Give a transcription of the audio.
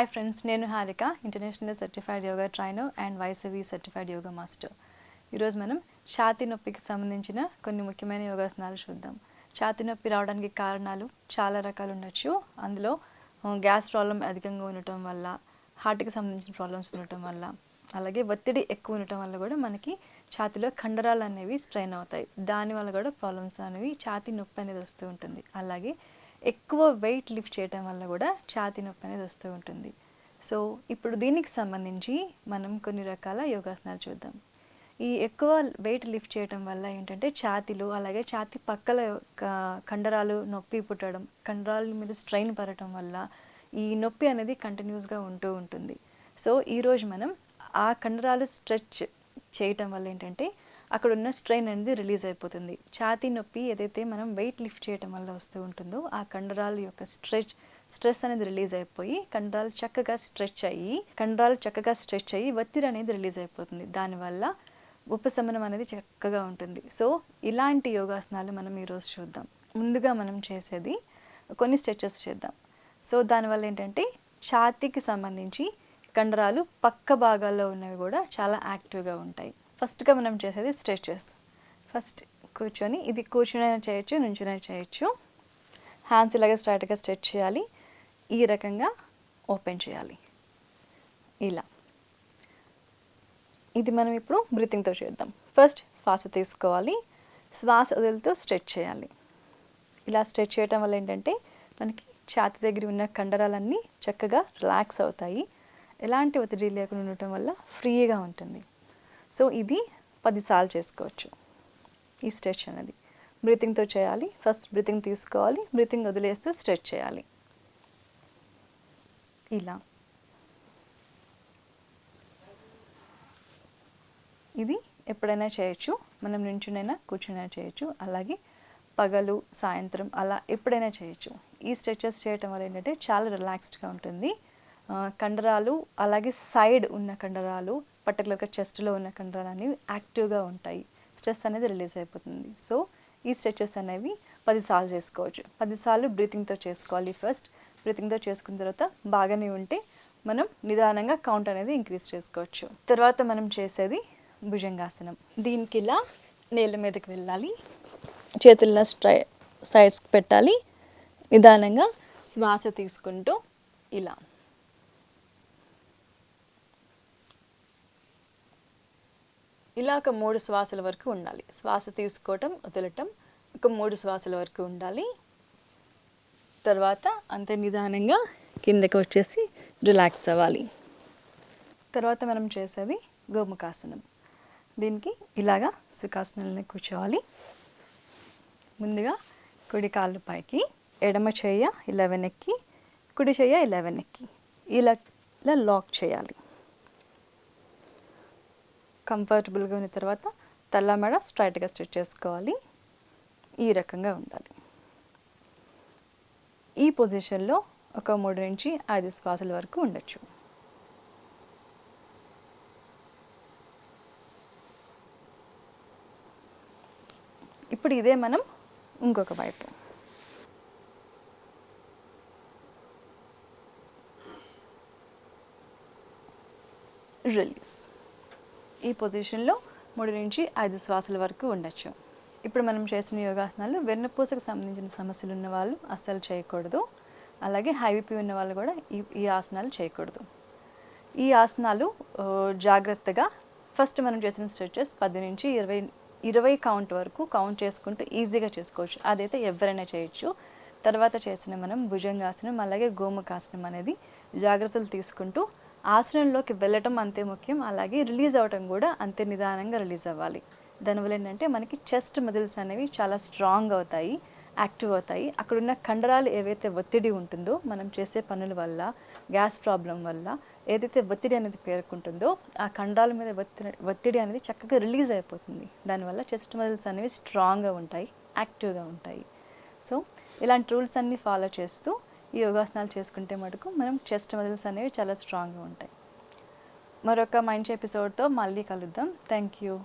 Hi friends నేను Harika international certified yoga trainer and వైసవి certified yoga master ఈరోజు మనం ఛాతీ నొప్పికి సంబంధించిన కొన్ని ముఖ్యమైన యోగాసనాలు చూద్దాం. ఛాతీ నొప్పి రావడానికి కారణాలు చాలా రకాలు ఉండొచ్చు. అందులో గ్యాస్ ప్రాబ్లం అధికంగా ఉండటం వల్ల హార్ట్కి సంబంధించిన ప్రాబ్లమ్స్ ఉండటం వల్ల అలాగే ఒత్తిడి ఎక్కువ ఉండటం వల్ల కూడా మనకి ఛాతీలో కండరాలు అనేవి స్ట్రెయిన్ అవుతాయి. దానివల్ల కూడా ప్రాబ్లమ్స్ అనేవి ఛాతి నొప్పి అనేది వస్తూ ఉంటుంది. అలాగే ఎక్కువ వెయిట్ లిఫ్ట్ చేయటం వల్ల కూడా ఛాతీ నొప్పి అనేది వస్తూ ఉంటుంది. సో ఇప్పుడు దీనికి సంబంధించి మనం కొన్ని రకాల యోగాసనాలు చూద్దాం. ఈ ఎక్కువ వెయిట్ లిఫ్ట్ చేయటం వల్ల ఏంటంటే ఛాతీలు అలాగే ఛాతీ పక్కల కండరాలు నొప్పి పుట్టడం కండరాల మీద స్ట్రెయిన్ పడటం వల్ల ఈ నొప్పి అనేది కంటిన్యూస్గా ఉంటూ ఉంటుంది. సో ఈరోజు మనం ఆ కండరాలు స్ట్రెచ్ చేయటం వల్ల ఏంటంటే అక్కడ ఉన్న స్ట్రెయిన్ అనేది రిలీజ్ అయిపోతుంది. ఛాతీ నొప్పి ఏదైతే మనం వెయిట్ లిఫ్ట్ చేయటం వల్ల వస్తూ ఉంటుందో ఆ కండరాల యొక్క స్ట్రెచ్ స్ట్రెస్ అనేది రిలీజ్ అయిపోయి కండరాలు చక్కగా స్ట్రెచ్ అయ్యి కండరాలు చక్కగా స్ట్రెచ్ అయ్యి ఒత్తిడి అనేది రిలీజ్ అయిపోతుంది. దానివల్ల ఉపశమనం అనేది చక్కగా ఉంటుంది. సో ఇలాంటి యోగాసనాలు మనం ఈరోజు చూద్దాం. ముందుగా మనం చేసేది కొన్ని స్ట్రెచెస్ చేద్దాం. సో దానివల్ల ఏంటంటే ఛాతీకి సంబంధించి కండరాలు పక్క భాగాల్లో ఉన్నవి కూడా చాలా యాక్టివ్గా ఉంటాయి. ఫస్ట్గా మనం చేసేది స్ట్రెచెస్ ఫస్ట్ కూర్చొని ఇది కూర్చునైనా చేయొచ్చు నుంచునైనా చేయొచ్చు. హ్యాండ్స్ ఇలాగే స్ట్రైట్గా స్ట్రెచ్ చేయాలి. ఈ రకంగా ఓపెన్ చేయాలి. ఇలా. ఇది మనం ఇప్పుడు బ్రీతింగ్తో చేద్దాం. ఫస్ట్ శ్వాస తీసుకోవాలి. శ్వాస వదులుతో స్ట్రెచ్ చేయాలి. ఇలా స్ట్రెచ్ చేయటం వల్ల ఏంటంటే మనకి ఛాతి దగ్గర ఉన్న కండరాలన్నీ చక్కగా రిలాక్స్ అవుతాయి. ఎలాంటి ఒత్తిడి లేకుండా ఉండటం వల్ల ఫ్రీగా ఉంటుంది. సో ఇది పదిసార్లు చేసుకోవచ్చు ఈ స్ట్రెచ్ అనేది. బ్రీతింగ్తో చేయాలి. ఫస్ట్ బ్రీతింగ్ తీసుకోవాలి. బ్రీతింగ్ వదిలేస్తూ స్ట్రెచ్ చేయాలి. ఇలా. ఇది ఎప్పుడైనా చేయొచ్చు. మనం నించునైనా కూర్చునైనా చేయొచ్చు. అలాగే పగలు సాయంత్రం అలా ఎప్పుడైనా చేయొచ్చు. ఈ స్ట్రెచెస్ చేయటం వల్ల ఏంటంటే చాలా రిలాక్స్డ్గా ఉంటుంది. కండరాలు అలాగే సైడ్ ఉన్న కండరాలు పర్టికులర్గా చెస్ట్లో ఉన్న కండరాలు అనేవి యాక్టివ్గా ఉంటాయి. స్ట్రెస్ అనేది రిలీజ్ అయిపోతుంది. సో ఈ స్ట్రెచెస్ అనేవి పదిసార్లు చేసుకోవచ్చు. పదిసార్లు బ్రీతింగ్తో చేసుకోవాలి ఫస్ట్ బ్రీతింగ్తో చేసుకున్న తర్వాత బాగానే ఉంటే మనం నిదానంగా కౌంట్ అనేది ఇంక్రీజ్ చేసుకోవచ్చు. తర్వాత మనం చేసేది భుజంగాసనం. దీనికి ఇలా నేల మీదకి వెళ్ళాలి. చేతుల్లో స్ట్రై సైడ్స్కి పెట్టాలి. నిదానంగా శ్వాస తీసుకుంటూ ఇలా. ఇలా ఒక మూడు శ్వాసల వరకు ఉండాలి. శ్వాస తీసుకోవటం వదలటం ఒక మూడు శ్వాసల వరకు ఉండాలి. తర్వాత అంతే నిదానంగా కిందకి వచ్చేసి రిలాక్స్ అవ్వాలి. తర్వాత మనం చేసేది గోముఖాసనం. దీనికి ఇలాగా సుఖాసనంలో కూర్చోవాలి. ముందుగా కుడి కాళ్ళు పైకి ఎడమ చెయ్య ఇలా వెనక్కి కుడి చెయ్య ఇలా వెనక్కి. ఇలా ఇలా లాక్ చేయాలి. కంఫర్టబుల్గా ఉన్న తర్వాత తెల్ల మెడ స్ట్రైట్గా స్టిచ్ చేసుకోవాలి. ఈ రకంగా ఉండాలి. ఈ పొజిషన్లో ఒక మూడు నుంచి ఐదు శ్వాసల వరకు ఉండొచ్చు. ఇప్పుడు ఇదే మనం ఇంకొక వైపు. రిలీజ్ ఈ పొజిషన్లో మూడు నుంచి ఐదు శ్వాసల వరకు ఉండొచ్చు. ఇప్పుడు మనం చేసిన యోగాసనాలు వెన్నుపూసకు సంబంధించిన సమస్యలు ఉన్న వాళ్ళు అస్సలు చేయకూడదు. అలాగే హైబీపీ ఉన్న వాళ్ళు కూడా ఈ ఈ ఆసనాలు చేయకూడదు. ఈ ఆసనాలు జాగ్రత్తగా ఫస్ట్ మనం చేసిన స్ట్రెచెస్ పది నుంచి ఇరవై ఇరవై కౌంట్ వరకు కౌంట్ చేసుకుంటూ ఈజీగా చేసుకోవచ్చు. అదైతే ఎవరైనా చేయొచ్చు. తర్వాత చేసిన మనం భుజంగాసనం అలాగే గోముఖాసనం అనేది జాగ్రత్తలు తీసుకుంటూ ఆసనంలోకి వెళ్ళటం అంతే ముఖ్యం. అలాగే రిలీజ్ అవ్వటం కూడా అంతే నిదానంగా రిలీజ్ అవ్వాలి. దానివల్ల ఏంటంటే మనకి చెస్ట్ మజిల్స్ అనేవి చాలా స్ట్రాంగ్ అవుతాయి యాక్టివ్ అవుతాయి. అక్కడున్న కండరాలు ఏవైతే ఒత్తిడి ఉంటుందో మనం చేసే పనుల వల్ల గ్యాస్ ప్రాబ్లం వల్ల ఏదైతే ఒత్తిడి అనేది పేర్కొంటుందో ఆ కండరాల మీద ఒత్తిడి ఒత్తిడి అనేది చక్కగా రిలీజ్ అయిపోతుంది. దానివల్ల చెస్ట్ మజిల్స్ అనేవి స్ట్రాంగ్గా ఉంటాయి యాక్టివ్గా ఉంటాయి. సో ఇలాంటి రూల్స్ అన్నీ ఫాలో చేస్తూ ఈ యోగాసనాలు చేసుకుంటే మటుకు మనం చెస్ట్ మజిల్స్ అనేవి చాలా స్ట్రాంగ్గా ఉంటాయి. మరొక మంచి ఎపిసోడ్తో మళ్ళీ కలుద్దాం. Thank you.